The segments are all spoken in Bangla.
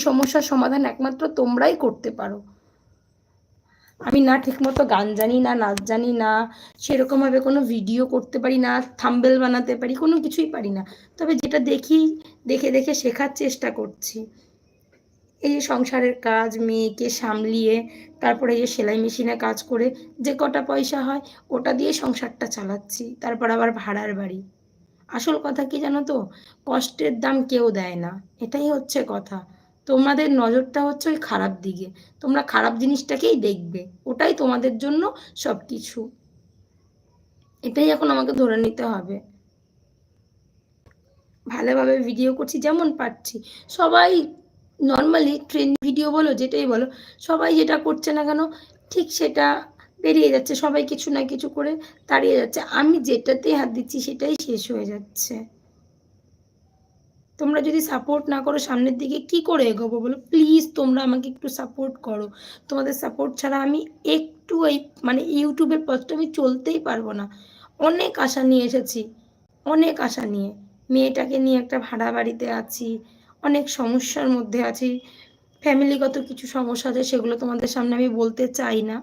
সমস্যার সমাধান একমাত্র তোমরাই করতে পারো। আমি না ঠিকমতো গান জানি না, নাচ জানি না, সেরকমভাবে কোনো ভিডিও করতে পারি না থাম্বেল বানাতে পারি, কোনো কিছুই পারি না। তবে যেটা দেখি, দেখে দেখে শেখার চেষ্টা করছি। এই যে সংসারের কাজ, মেয়েকে সামলিয়ে, তারপরে এই যে সেলাই মেশিনে কাজ করে যে কটা পয়সা হয়, ওটা দিয়ে সংসারটা চালাচ্ছি, তারপর আবার ভাড়ার বাড়ি। আসল কথা কি জানো তো? কষ্টের দাম কেউ দেয় না। এটাই হচ্ছে কথা। তোমাদের নজরটা হচ্ছে ওই খারাপ দিকে। তোমরা খারাপ জিনিসটাকেই দেখবে। ওটাই তোমাদের জন্য সব কিছু এটাই এখন আমাকে ধরে নিতে হবে। ভালোভাবে ভিডিও করছি, যেমন পারছি। সবাই নর্মালি ট্রেন ভিডিও বলো, যেটাই বলো, সবাই যেটা করছে না কেন, ঠিক সেটা বেরিয়ে যাচ্ছে। সবাই কিছু না কিছু করে তাড়িয়ে যাচ্ছে। আমি যেটাতে হাত দিচ্ছি, সেটাই শেষ হয়ে যাচ্ছে। তোমরা যদি সাপোর্ট না করো, সামনের দিকে কি করে এগোবো বলো? প্লিজ তোমরা আমাকে একটু সাপোর্ট করো। তোমাদের সাপোর্ট ছাড়া আমি একটু এই মানে ইউটিউবের পথটা আমি চলতেই পারব না। অনেক আশা নিয়ে এসেছি, অনেক আশা নিয়ে। মেয়েটাকে নিয়ে একটা ভাড়া বাড়িতে আছি, অনেক সমস্যার মধ্যে আছি। ফ্যামিলিগত কিছু সমস্যা আছে, সেগুলো তোমাদের সামনে আমি বলতে চাই না।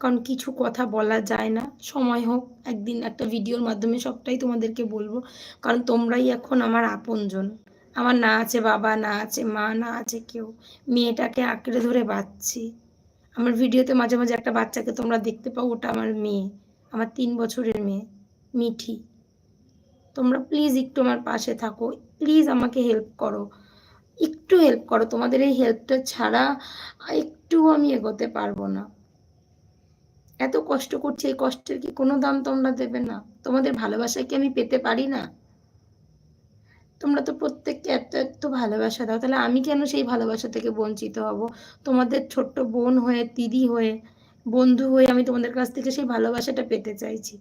কারণ কিছু কথা বলা যায় না। সময় হোক, একদিন একটা ভিডিওর মাধ্যমে সবটাই তোমাদেরকে বলব। কারণ তোমরাই এখন আমার আপনজন। আমার না আছে বাবা, না আছে মা, না আছে কেউ। মেয়েটাকে আঁকড়ে ধরে বাঁচছি। আমার ভিডিওতে মাঝে মাঝে একটা বাচ্চাকে তোমরা দেখতে পাও, ওটা আমার মেয়ে। আমার তিন বছরের মেয়ে, মিঠি। তোমরা প্লিজ একটু আমার পাশে থাকো। প্লিজ আমাকে হেল্প করো। একটু হেল্প করো। তোমাদের এই হেল্পটা ছাড়া একটু আমি এগোতে পারব না। এত কষ্ট করছি, এই কষ্টের কি কোনো দাম তোমরা দেবে না? তোমাদের ভালোবাসা কি আমি পেতে পারি না? তোমরা তো প্রত্যেককে এত এত ভালোবাসা দাও, তাহলে আমি কেন সেই ভালোবাসা থেকে বঞ্চিত হব? তোমাদের ছোট্ট বোন হয়ে, দিদি হয়ে, বন্ধু হয়ে আমি তোমাদের কাছ থেকে সেই ভালোবাসাটা পেতে চাইছি।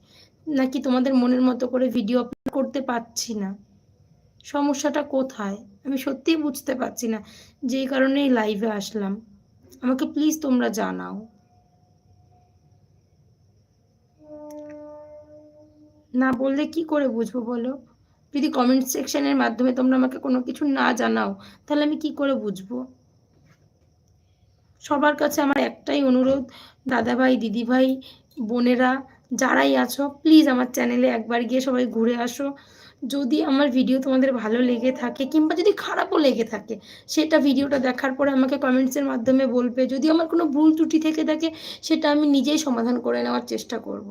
নাকি তোমাদের মনের মতো করে ভিডিও আপলোড করতে পারছি না? সমস্যাটা কোথায়? আমি সত্যিই বুঝতে পারছি না, যেই কারণেই লাইভে আসলাম। আমাকে প্লিজ তোমরা জানাও। না বললে কি করে বুঝব বলো? যদি কমেন্ট সেকশনের মাধ্যমে তোমরা আমাকে কোনো কিছু না জানাও, তাহলে আমি কি করে বুঝব? সবার কাছে আমার একটাই অনুরোধ, দাদাভাই, দিদিভাই, বোনেরা, যারাই আছো প্লিজ আমার চ্যানেলে একবার গিয়ে সবাই ঘুরে আসো। যদি আমার ভিডিও তোমাদের ভালো লেগে থাকে কিংবা যদি খারাপও লেগে থাকে, সেটা ভিডিওটা দেখার পরে আমাকে কমেন্টসের মাধ্যমে বলবে। যদি আমার কোনো ভুল ত্রুটি থেকে থাকে, সেটা আমি নিজেই সমাধান করে নেওয়ার চেষ্টা করব।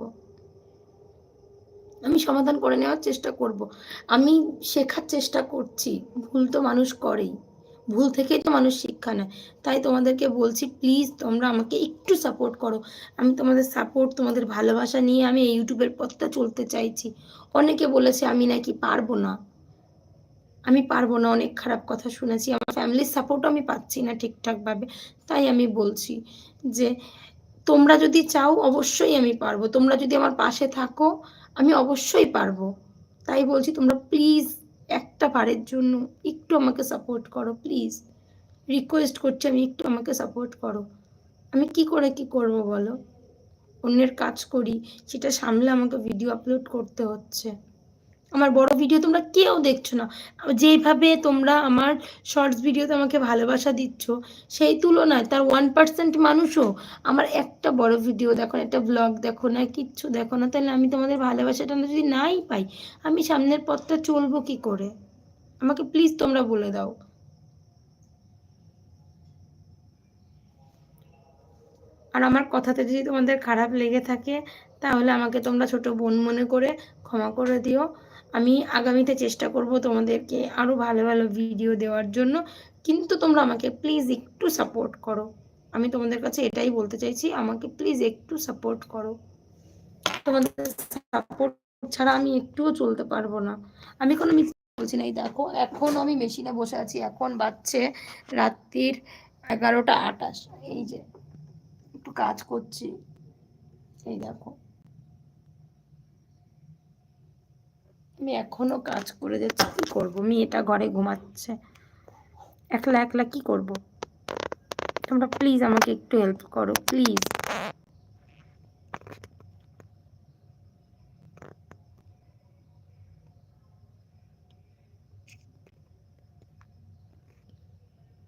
আমি সমাধান করে নেওয়ার চেষ্টা করব। আমি শেখার চেষ্টা করছি। ভুল তো মানুষ করেই। ভুল থেকেই তো মানুষ শিক্ষা নেয়। তাই তোমাদেরকে বলছি প্লিজ তোমরা আমাকে একটু সাপোর্ট করো। আমি তোমাদের সাপোর্ট তোমাদের ভালোবাসা নিয়ে আমি এই ইউটিউবের পথটা চলতে চাইছি। অনেকে বলেছে, আমি নাকি পারব না। আমি পারব না, অনেক খারাপ কথা শুনেছি। আমার ফ্যামিলির সাপোর্টও আমি পাচ্ছি না ঠিকঠাকভাবে। তাই আমি বলছি যে, তোমরা যদি চাও, অবশ্যই আমি পারব। তোমরা যদি আমার পাশে থাকো আমি অবশ্যই পারব। তাই বলছি তোমরা প্লিজ একটা বারের জন্য একটু আমাকে সাপোর্ট করো প্লিজ রিকোয়েস্ট করছি আমি একটু আমাকে সাপোর্ট করো। আমি কি করে কি করব বলো? অন্যের কাজ করি, সেটা সামলে আমাকে ভিডিও আপলোড করতে হচ্ছে। আমার বড় ভিডিও তোমরা কেউ দেখছ না। যেভাবে তোমরা আমার শর্টস ভিডিওতে আমাকে ভালোবাসা দিচ্ছ, সেই তুলনায় তার ওয়ান পার্সেন্ট মানুষও আমার একটা বড় ভিডিও দেখো একটা ব্লগ দেখো না, কিচ্ছু দেখো না। তাহলে আমি তোমাদের ভালোবাসাটা যদি নাই পাই, আমি সামনের পথটা চলবো কি করে? আমাকে প্লিজ তোমরা বলে দাও। আর আমার কথাতে যদি তোমাদের খারাপ লেগে থাকে, তাহলে আমাকে তোমরা ছোট বোন মনে করে ক্ষমা করে দিও। আমি আগামীতে চেষ্টা করব তোমাদেরকে আরও ভালো ভালো ভিডিও দেওয়ার জন্য। কিন্তু তোমরা আমাকে প্লিজ একটু সাপোর্ট করো। আমি তোমাদের কাছে এটাই বলতে চাইছি, আমাকে প্লিজ একটু সাপোর্ট করো। তোমাদের সাপোর্ট ছাড়া আমি একটুও চলতে পারব না। আমি কোনো মিস বলছি না এই দেখো, এখন আমি মেশিনে বসে আছি। এখন বাচ্চে রাত্রির এগারোটা আটাশ এই যে, একটু কাজ করছি। এই দেখো। আমি এখনও কাজ করে যাচ্ছি, কী করব? মেয়েটা ঘরে ঘুমাচ্ছে। একলা একলা কি করব? তোমরা প্লিজ আমাকে একটু হেল্প করো প্লিজ